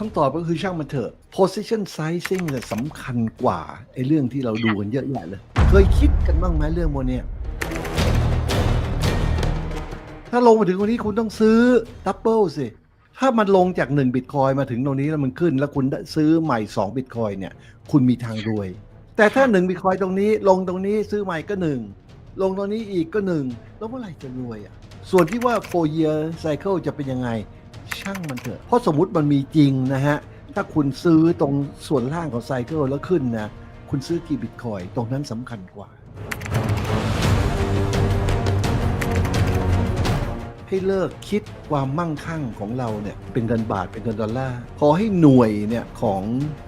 คำตอบก็คือช่างมันเถอะ position sizing เนี่ยสำคัญกว่าไอ้เรื่องที่เราดูกันเยอะแยะเลย เคยคิดกันบ้างไหมเรื่องโมเนี้ยถ้าลงมาถึงตรงนี้คุณต้องซื้อดับเบิลสิ ถ้ามันลงจาก1บิตคอยมาถึงตรงนี้แล้วมันขึ้น แล้วคุณซื้อใหม่2บิตคอยเนี่ย คุณมีทางรวย แต่ถ้า1บิตคอยตรงนี้ ลงตรงนี้ซื้อใหม่ก็หนึ่งลงตรงนี้อีกก็หนึ่งแล้วเมื่อไหร่จะรวยอะ ส่วนที่ว่า4 year cycle จะเป็นยังไง ช่างมันเถอะ เพราะสมมติมันมีจริงนะฮะ ถ้าคุณซื้อตรงส่วนล่างของไซเคิลแล้วขึ้นนะ คุณซื้อกี่บิตคอยตรงนั้นสำคัญกว่า ให้เลิกคิดความมั่งคั่งของเราเนี่ยเป็นเงินบาทเป็นเงินดอลลาร์ ขอให้หน่วยเนี่ยของ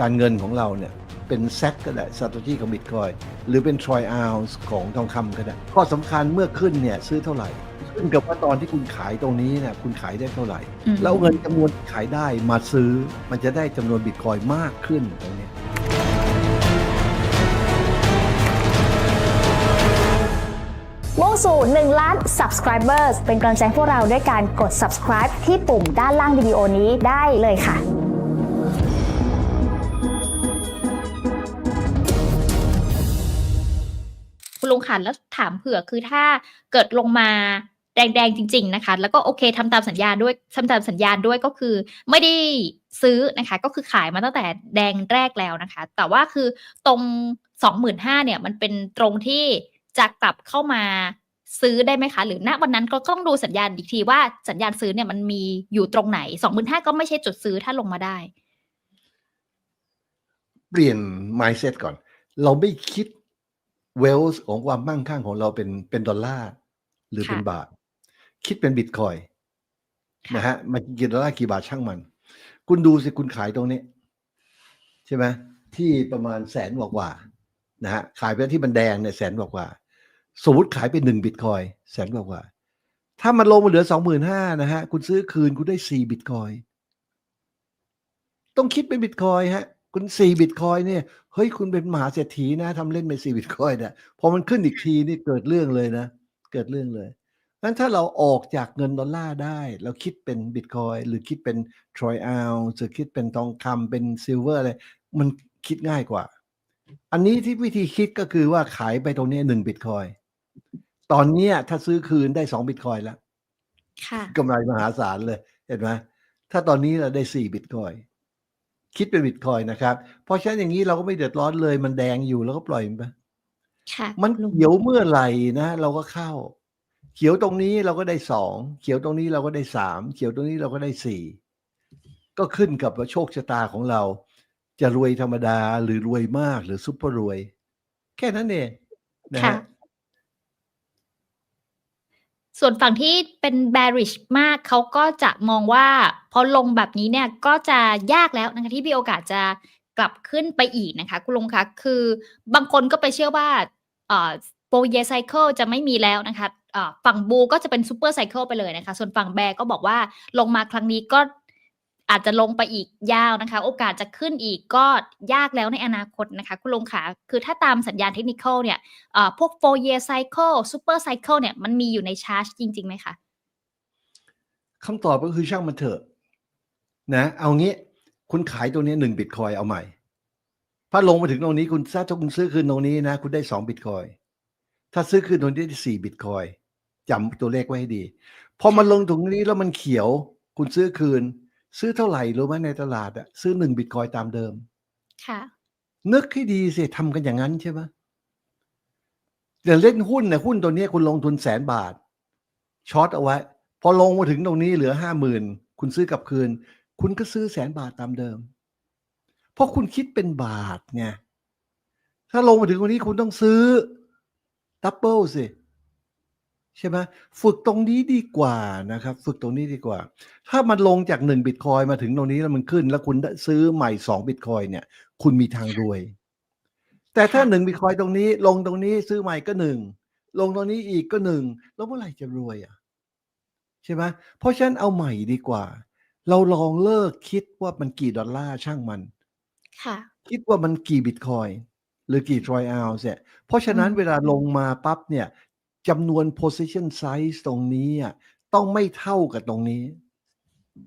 การเงินของเราเนี่ยเป็นแซกก็ได้สตว์ที่ของบิตคอยหรือเป็นทรอยอ u ลส์ของทองคำก็ได้ข้อสำคัญเมื่อขึ้นเนี่ยซื้อเท่าไหร่ ขึ้นกับว่าตอนที่คุณขายตรงนี้เนี่ยคุณขายได้เท่าไหร่ อืม แล้วเอาเงินจำนวนที่ขายได้มาซื้อ มันจะได้จำนวนบิตคอยน์มากขึ้นตรงนี้มุ่งสู่1ล้าน subscribers เป็นกำลังใจให้พวกเราด้วยการกด subscribe ที่ปุ่มด้านล่างวิดีโอนี้ได้เลยค่ะคุณลุงค่ะแล้วถามเผื่อคือถ้าเกิดลงมา แดงๆจริง ๆนะคะ แล้วก็โอเคทำตามสัญญาด้วยทำตามสัญญาด้วยก็คือไม่ได้ซื้อนะคะ ก็คือขายมาตั้งแต่แดงแรกแล้วนะคะ แต่ว่าคือตรงสองหมื่นห้าเนี่ยมันเป็นตรงที่จะกลับเข้ามาซื้อได้ไหมคะ หรือณวันนั้นก็ต้องดูสัญญาณอีกทีว่าสัญญาณซื้อเนี่ยมันมีอยู่ตรงไหนสองหมื่นห้าก็ไม่ใช่จุดซื้อถ้าลงมาได้ เปลี่ยน mindset ก่อน เราไม่คิด wealth ของความมั่งคั่งของเราเป็นเป็นดอลลาร์หรือค่ะเป็นบาท คิดเป็นบิตคอยค่ะนะฮะมันกี่ดอลลาร์กี่บาทช่างมัน คุณดูสิคุณขายตรงนี้ ใช่ไหมที่ประมาณแสนกว่ากว่านะฮะขายไปที่มันแดงเนี่ยแสนกว่ากว่าสมมติขายไปหนึ่งบิตคอยแสนกว่ากว่าถ้ามันลงมาเหลือสองหมื่นห้านะฮะ คุณซื้อคืนคุณได้สี่บิตคอยต้องคิดเป็นบิตคอยฮะ คุณสี่บิตคอยเนี่ยเฮ้ยคุณเป็นมหาเศรษฐีนะทำเล่นเป็นสี่บิตคอยเนี่ยพอมันขึ้นอีกทีนี่เกิดเรื่องเลยนะ เกิดเรื่องเลย นั้นถ้าเราออกจากเงินดอลลาร์ได้ เราคิดเป็นบิตคอยหรือคิดเป็นทรอยอ l ลหรือคิดเป็นทองคำเป็นซิลเวอร์อะไรมันคิดง่ายกว่า อันนี้ที่วิธีคิดก็คือว่าขายไปตรงนี้หนึ่งบิตคอยตอนเนี้ยถ้าซื้อคืนได้สองบิตคอยแล้วค่ะกำไรมหาศาลเลย เห็นไหมถ้าตอนนี้เราได้สี่บิตคอยคิดเป็นบิตคอยนะครับ เพราะฉะนั้นอย่างนี้เราก็ไม่เดือดร้อนเลย มันแดงอยู่แล้วก็ปล่อยมันไปค่ะมันลุงเขียวเมื่อไหร่นะ เราก็เข้า เขียวตรงนี้เราก็ได้สองเขียวตรงนี้เราก็ได้สามเขียวตรงนี้เราก็ได้สี่ก็ขึ้นกับว่าโชคชะตาของเรา จะรวยธรรมดาหรือรวยมากหรือซุปเปอร์รวย แค่นั้นเองนะค่ะฮะส่วนฝั่งที่เป็น bearish มากเขาก็จะมองว่า พอลงแบบนี้เนี่ยก็จะยากแล้วนะคะที่มีโอกาสจะกลับขึ้นไปอีกนะคะคุณลุงคะคือบางคนก็ไปเชื่อว่าโปรเยไซเคิลจะไม่มีแล้วนะคะ ฝั่งบูก็จะเป็นซูเปอร์ไซเคิลไปเลยนะคะ ส่วนฝั่งแบร์ก็บอกว่าลงมาครั้งนี้ก็อาจจะลงไปอีกยาวนะคะ โอกาสจะขึ้นอีกก็ยากแล้วในอนาคตนะคะ คุณลงคะคือถ้าตามสัญญาณเทคนิคเนี่ยพวก four year cycle super cycle เนี่ยมันมีอยู่ในชาร์ตจริงๆไหมคะคำตอบก็คือช่างมันเถอะนะเอางี้คุณขายตัวนี้หนึ่งบิตคอยเอาใหม่ ถ้าลงมาถึงตรงนี้คุณถ้าคุณซื้อคืนตรงนี้นะ คุณได้สองบิตคอยถ้าซื้อคืนตรงนี้ได้สี่บิตคอย จำตัวเลขไว้ให้ดี พอมันลงตรงนี้แล้วมันเขียว คุณซื้อคืน ซื้อเท่าไหร่รู้ไหมในตลาดอะซื้อหนึ่งบิตคอยตามเดิม ค่ะ นึกให้ดีสิทำกันอย่างนั้นใช่ไหมเดี๋ยวเล่นหุ้นเนี่ยหุ้นตัวเนี้ยคุณลงทุนแสนบาทช็อตเอาไว้ พอลงมาถึงตรงนี้เหลือห้าหมื่นคุณซื้อกลับคืน คุณก็ซื้อแสนบาทตามเดิม เพราะคุณคิดเป็นบาทไงถ้าลงมาถึงตรงนี้คุณต้องซื้อดับเบิลสิ ใช่ไหมฝึกตรงนี้ดีกว่านะครับ ฝึกตรงนี้ดีกว่า ถ้ามันลงจากหนึ่งบิตคอยมาถึงตรงนี้แล้วมันขึ้น แล้วคุณได้ซื้อใหม่สองบิตคอยเนี่ย คุณมีทางรวย แต่ถ้าค่ะหนึ่งบิตคอยตรงนี้ ลงตรงนี้ซื้อใหม่ก็หนึ่งลงตรงนี้อีกก็หนึ่งแล้วเมื่อไหร่จะรวยอะใช่ไหมเพราะฉะนั้นเอาใหม่ดีกว่า เราลองเลิกคิดว่ามันกี่ดอลลาร์ช่างมัน ค่ะ คิดว่ามันกี่บิตคอยหรือกี่ทรอยอ l ลเนี่ยเพราะฉะนั้นอืมเวลาลงมาปั๊บเนี่ย จำนวน position size ตรงนี้อะต้องไม่เท่ากับตรงนี้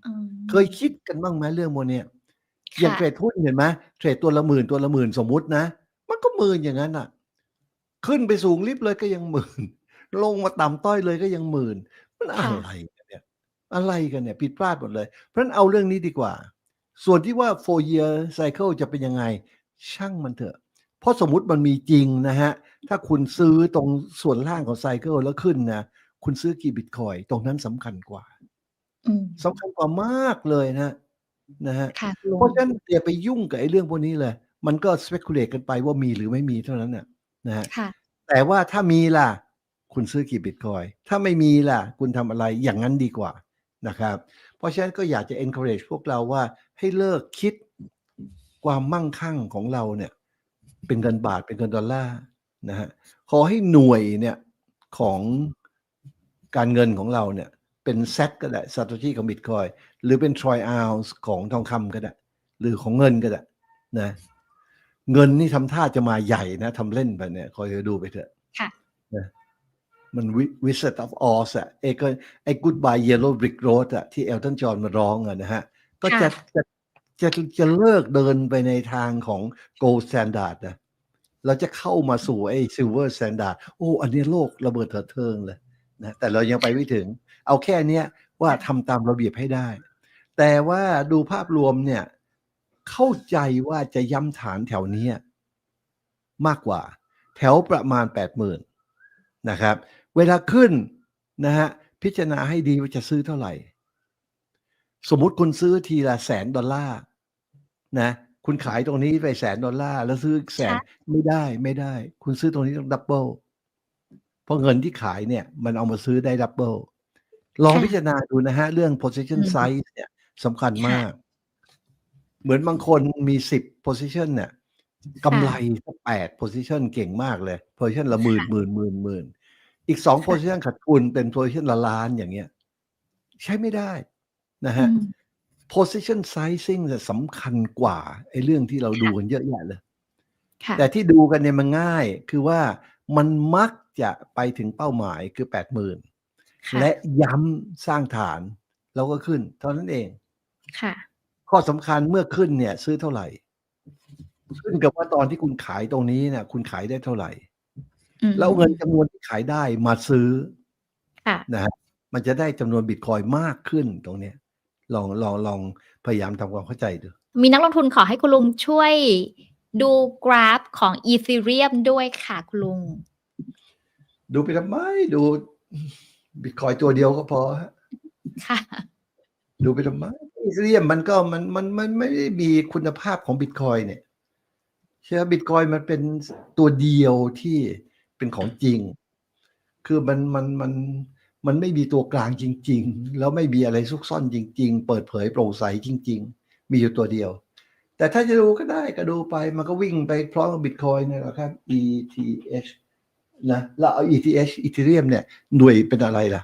อืมเคยคิดกันบ้างไหมเรื่องโมเนี้ยอย่างค่ะ เทรดหุ้นเห็นไหมเทรดตัวละหมื่นตัวละหมื่นสมมุตินะ มันก็หมื่นอย่างนั้นอะ ขึ้นไปสูงลิฟต์เลยก็ยังหมื่น ลงมาต่ำต้อยเลยก็ยังหมื่น มันอะไรกันเนี่ย อะไรกันเนี่ย ผิดพลาดหมดเลย เพราะฉะนั้นเอาเรื่องนี้ดีกว่า ส่วนที่ว่า four year cycle จะเป็นยังไง ช่างมันเถอะเพ ราะสมมุติมันมีจริงนะฮะ ถ้าคุณซื้อตรงส่วนล่างของไซเคิลแล้วขึ้นนะคุณซื้อกี่บิตคอยตรงนั้นสำคัญกว่าอืมสำคัญกว่ามากเลยนะนะฮะค่ะคุณลุงเพราะฉะนั้นอย่าไปยุ่งกับไอ้เรื่องพวกนี้เลย มันก็ speculate กันไปว่ามีหรือไม่มีเท่านั้นน่ะนะฮะค่ะแต่ว่าถ้ามีล่ะ คุณซื้อกี่บิตคอยถ้าไม่มีล่ะ คุณทำอะไรอย่างนั้นดีกว่านะครับ เพราะฉะนั้นก็อยากจะ encourage พวกเราว่าให้เลิกคิดความมั่งคั่งของเราเนี่ย เป็นเงินบาทเป็นเงินดอลลาร์นะฮะขอให้หน่วยเนี่ยของการเงินของเราเนี่ยเป็นแซตก็ได้ซาโตชิของบิตคอยหรือเป็นทรอยอ u ลส์ของทองคำก็ได้ หรือของเงินก็ได้นะเงินนี่ทำท่าจะมาใหญ่นะทำเล่นไปเนี่ยคอยดูไปเถอะค่ะนะมันวิส of Oz อะไอ้ก็ไอ้ Goodbye Yellow Brick Road อะที่เอลตันจอห์นมาร้องอะนะฮะก็จะค่ะจะ จะจะเลิกเดินไปในทางของ Gold Standard นะเราจะเข้ามาสู่ไอ้ Silver Standard โอ้อันนี้โลกระเบิดเถิดเทิงเลยนะแต่เรายังไปไม่ถึง เอาแค่เนี้ยว่าทำตามระเบียบให้ได้ แต่ว่าดูภาพรวมเนี่ย เข้าใจว่าจะย้ำฐานแถวนี้มากกว่า แถวประมาณ 80,000นะครับ เวลาขึ้นนะฮะพิจารณาให้ดีว่าจะซื้อเท่าไหร่ สมมุติคุณซื้อทีละแสนดอลลาร์นะ คุณขายตรงนี้ไปแสนดอลลาร์แล้วซื้ออีกแสนค่ะไม่ได้ไม่ได้ คุณซื้อตรงนี้ต้องดับเบิลเพราะเงินที่ขายเนี่ย มันเอามาซื้อได้ดับเบิลลองค่ะพิจารณาดูนะฮะ เรื่อง position อืม size เนี่ยสำคัญค่ะมาก เหมือนบางคนมีสิบ position เนี่ยกำไรสักแปด position เก่งมากเลย position ละหมื่นหมื่นหมื่นหมื่นอีกสอง position ขาดทุนเป็น position ละล้านอย่างเงี้ย ใช้ไม่ได้ นะอืฮะม position sizing เนี่ยสำคัญกว่าไอ้เรื่องที่เราดูกันเยอะแยะเลยค่ะแต่ที่ดูกันเนี่ยมันง่าย คือว่ามันมักจะไปถึงเป้าหมายคือแปดหมื่นค่ะและย้ำสร้างฐานแล้วก็ขึ้น เท่านั้นเองค่ะ ข้อสำคัญเมื่อขึ้นเนี่ย ซื้อเท่าไหร่ ขึ้นกับว่าตอนที่คุณขายตรงนี้เนี่ยคุณขายได้เท่าไหร่อืมแล้วเงินจำนวนที่ขายได้มาซื้อค่ะนะฮะมันจะได้จำนวนบิตคอยน์มากขึ้นตรงเนี้ย ลองลองลองพยายามทำความเข้าใจดู มีนักลงทุนขอให้คุณลุงช่วยดูกราฟของอี h เรียมด้วยค่ะคุณลุง ดูไปทำไม ดูบิตคอยตัวเดียวก็พอฮะค่ะ ดูไปทำไมอีเรียมมันก็มันมันมันไม่ได้มีคุณภาพของบิตคอยเนี่ยใช่ไหมบิตคอยมันเป็นตัวเดียวที่เป็นของจริง คือมันมันมันมัน ไม่มีตัวกลางจริง ๆ แล้วไม่มีอะไรซุกซ่อนจริง ๆ เปิดเผยโปร่งใสจริง ๆ มีอยู่ตัวเดียว แต่ถ้าจะดูก็ได้ก็ดูไปมันก็วิ่งไปพร้อมกับบิตคอยเนี่ยแหละครับ ETH นะแล้วเอา ETH อีเทเรียมเนี่ยหน่วยเป็นอะไรล่ะ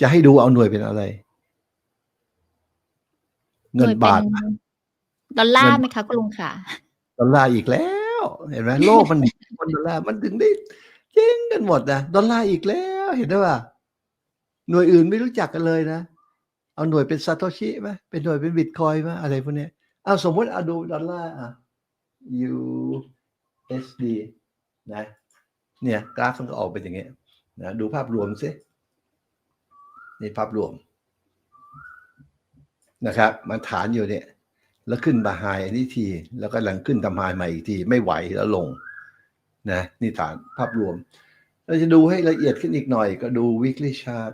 จะให้ดูเอาหน่วยเป็นอะไร เงินบาทหน่วยเป็นดอลลาร์ไหมคะคุณลุงค่ะดอลลาร์อีกแล้ว เห็นไหมโลกมันหนีคนดอลลาร์มันถึงได้ เจ๊งกันหมดนะดอลลาร์อีกแล้วเห็นไหมว่า หน่วยอื่นไม่รู้จักกันเลยนะ เอาหน่วยเป็นซาโตชิไหมเป็นหน่วยเป็นบิตคอยไหมอะไรพวกนี้เอาสมมติเอาดูดอลลาร์อะ USD นะเนี่ยกราฟมันก็ออกเป็นอย่างเงี้ยนะดูภาพรวมซินี่ภาพรวม นะครับ มันฐานอยู่เนี่ย แล้วขึ้นบาไฮอันนี้ที แล้วก็หลังขึ้นทำไฮใหม่อีกที ไม่ไหวแล้วลง นะนี่ฐานภาพรวม เราจะดูให้ละเอียดขึ้นอีกหน่อยก็ดู weekly chart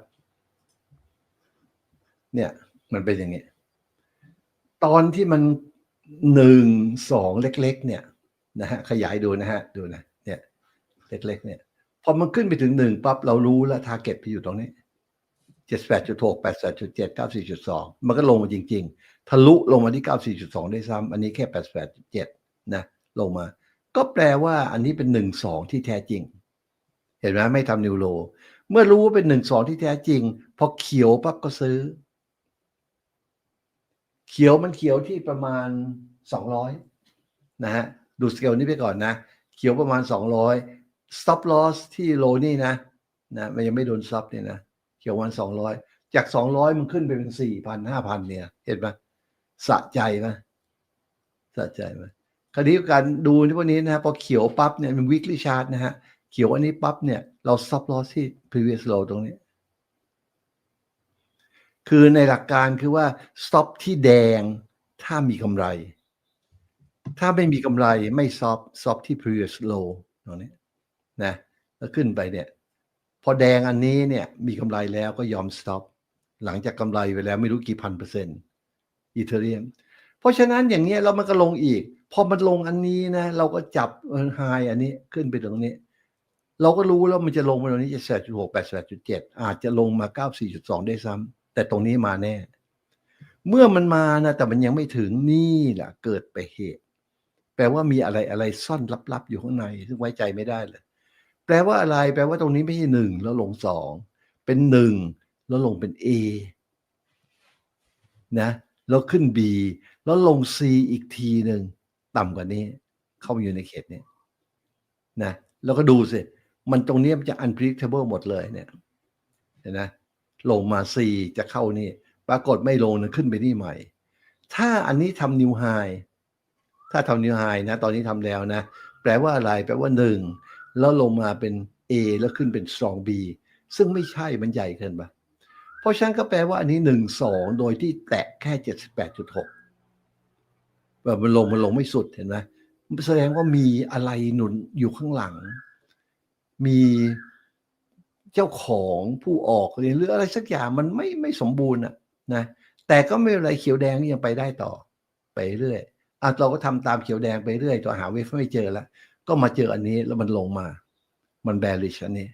เนี่ยมันเป็นอย่างเงี้ ตอนที่มันหนึ่งสองเล็ก ๆ เนี่ยนะฮะขยายดูนะฮะดูนะเนี่ยเล็ก ๆ เนี่ยพอมันขึ้นไปถึงหนึ่งปั๊บเรารู้แล้วทาร์เก็ตไปอยู่ตรงนี้เจ็ดแปดจุดหกแปดแปดจุดเจ็ดเก้าสี่จุดสองมันก็ลงมาจริง ๆ ทะลุลงมาที่เก้าสี่จุดสองได้ซ้ำอันนี้แค่แปดแปดจุดเจ็ดนะลงมา ก็แปลว่าอันนี้เป็นหนึ่งสองที่แท้จริง เห็นไหมไม่ทำนิวโลเมื่อรู้ว่าเป็นหนึ่งสองที่แท้จริง พอเขียวปั๊บก็ซื้อ เขียวมันเขียวที่ประมาณสองร้อยนะฮะ ดูสเกลนี้ไปก่อนนะ เขียวประมาณสองร้อย stop loss ที่โลนี่นะนะมันยังไม่โดนซับเนี่ยนะเขียววันสองร้อยจากสองร้อยมันขึ้นไปเป็นสี่พันห้าพันเนี่ย เห็นไหมสะใจไหมสะใจไหม คราวนี้การดูที่พวกนี้นะฮะพอเขียวปั๊บเนี่ยเป็น weekly chart นะฮะเขียวอันนี้ปั๊บเนี่ยเรา stop loss ที่ previous low ตรงนี้ คือในหลักการคือว่า stop ที่แดงถ้ามีกำไร ถ้าไม่มีกำไรไม่ stop stop ที่ previous low ตรงนี้นะแล้วขึ้นไปเนี่ย พอแดงอันนี้เนี่ยมีกำไรแล้วก็ยอม stop หลังจากกำไรไปแล้วไม่รู้กี่พันเปอร์เซ็นต์อีเทเรียมเพราะฉะนั้นอย่างเงี้ยเรามันก็ลงอีก พอมันลงอันนี้นะ เราก็จับไฮอันนี้ขึ้นไปตรงนี้ เราก็รู้แล้วมันจะลงมาตรงนี้จะแปดจุดหกแปดจุดเจ็ดอาจจะลงมาเก้าสี่จุดสองได้ซ้ำแต่ตรงนี้มาแน่ เมื่อมันมานะ แต่มันยังไม่ถึงนี่แหละเกิดไปเหตุ แปลว่ามีอะไรอะไรซ่อนลับๆอยู่ข้างในซึ่งไว้ใจไม่ได้เลยแปลว่าอะไร แปลว่าตรงนี้ไม่ใช่หนึ่งแล้วลงสองเป็นหนึ่งแล้วลงเป็น A นะแล้วขึ้น B แล้วลง C อีกทีหนึ่ง ต่ำกว่านี้ เข้ามาอยู่ในเขตนี้นะแล้วก็ดูสิมันตรงนี้มันจะ unpredictable หมดเลยเนี่ยเห็นนะลงมา C จะเข้านี่ ปรากฏไม่ลงนะขึ้นไปนี่ใหม่ ถ้าอันนี้ทำ new high ถ้าทำ new high นะ ตอนนี้ทำแล้วนะ แปลว่าอะไร แปลว่าหนึ่งแล้วลงมาเป็น A แล้วขึ้นเป็น strong B ซึ่งไม่ใช่มันใหญ่เกินไปเพราะฉะนั้นก็แปลว่าอันนี้หนึ่งสองโดยที่แตะแค่เจ็ดสิบแปดจุดหก แบบมันลงมันลงไม่สุดเห็นไหมแสดงว่ามีอะไรหนุนอยู่ข้างหลัง มีเจ้าของผู้ออกหรืออะไรสักอย่างมันไม่ไม่สมบูรณ์อะนะแต่ก็ไม่เป็นไรเขียวแดงยังไปได้ต่อ ไปเรื่อยอะเราก็ทำตามเขียวแดงไปเรื่อยตัวหาเวฟไม่เจอแล้วก็มาเจออันนี้แล้วมันลงมา มันแบริชอันนี้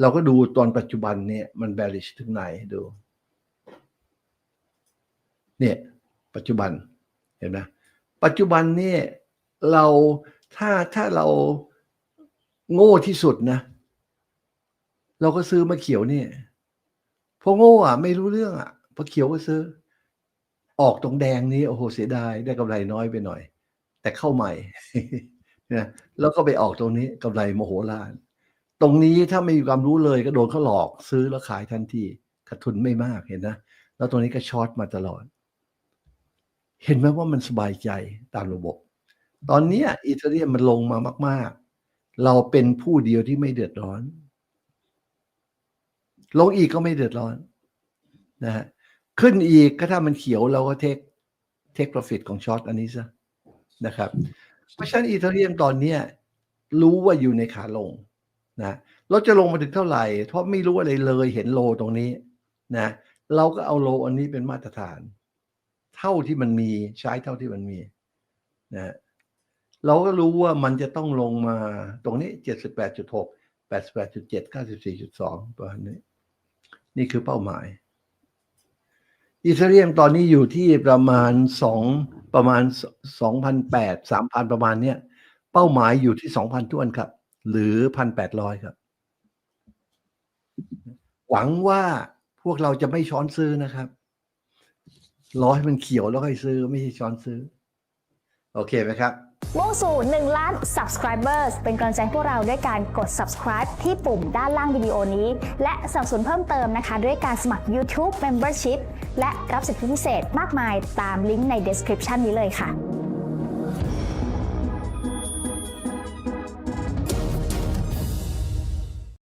เราก็ดูตอนปัจจุบันเนี่ยมันแบริชถึงไหนดู เนี่ย ปัจจุบันเห็นไหม ปัจจุบันเนี่ยเราถ้าถ้าเราโง่ที่สุดนะ เราก็ซื้อมาเขียวเนี่ยเพราะโง่อะ ไม่รู้เรื่องอะพอเขียวก็ซื้อ ออกตรงแดงนี้โอ้โหเสียดายได้กำไรน้อยไปหน่อย แต่เข้าใหม่นะแล้วก็ไปออกตรงนี้กำไรโมโหลาน ตรงนี้ถ้าไม่มีความรู้เลยก็โดนเขาหลอกซื้อแล้วขายทันทีขาดทุนไม่มากเห็นนะแล้วตรงนี้ก็ช็อตมาตลอด เห็นไหมว่ามันสบายใจตามระบบ ตอนนี้อีเทเรียมมันลงมามาก ๆ เราเป็นผู้เดียวที่ไม่เดือดร้อน ลงอีกก็ไม่เดือดร้อนนะฮะขึ้นอีกก็ถ้ามันเขียวเราก็เทคเทค profit ของช็อตอันนี้ซะนะครับ เพราะฉะนั้นอีเทเรียมตอนนี้รู้ว่าอยู่ในขาลงนะเราจะลงมาถึงเท่าไหร่ เพราะไม่รู้อะไรเลยเห็นโลตรงนี้นะเราก็เอาโลอันนี้เป็นมาตรฐาน เท่าที่มันมีใช้เท่าที่มันมีนะเราก็รู้ว่ามันจะต้องลงมาตรงนี้เจ็ดสิบแปดจุดหกแปดสิบแปดจุดเจ็ดเก้าสิบสี่จุดสองประมาณนี้ นี่คือเป้าหมายอีเทเรียมตอนนี้อยู่ที่ประมาณสองประมาณสองพันแปดสามพันประมาณเนี้ยเป้าหมายอยู่ที่สองพันท้วนครับ หรือพันแปดร้อยครับ หวังว่าพวกเราจะไม่ช้อนซื้อนะครับ รอให้มันเขียวแล้วค่อยซื้อ ไม่ใช่ช้อนซื้อ โอเคไหมครับมุ่งสู่1ล้าน subscribers เป็นกำลังใจให้พวกเราด้วยการกด subscribe ที่ปุ่มด้านล่างวิดีโอนี้ และสนับสนุนเพิ่มเติมนะคะ ด้วยการสมัคร YouTube Membership และรับสิทธิพิเศษมากมายตามลิงก์ใน description นี้เลยค่ะ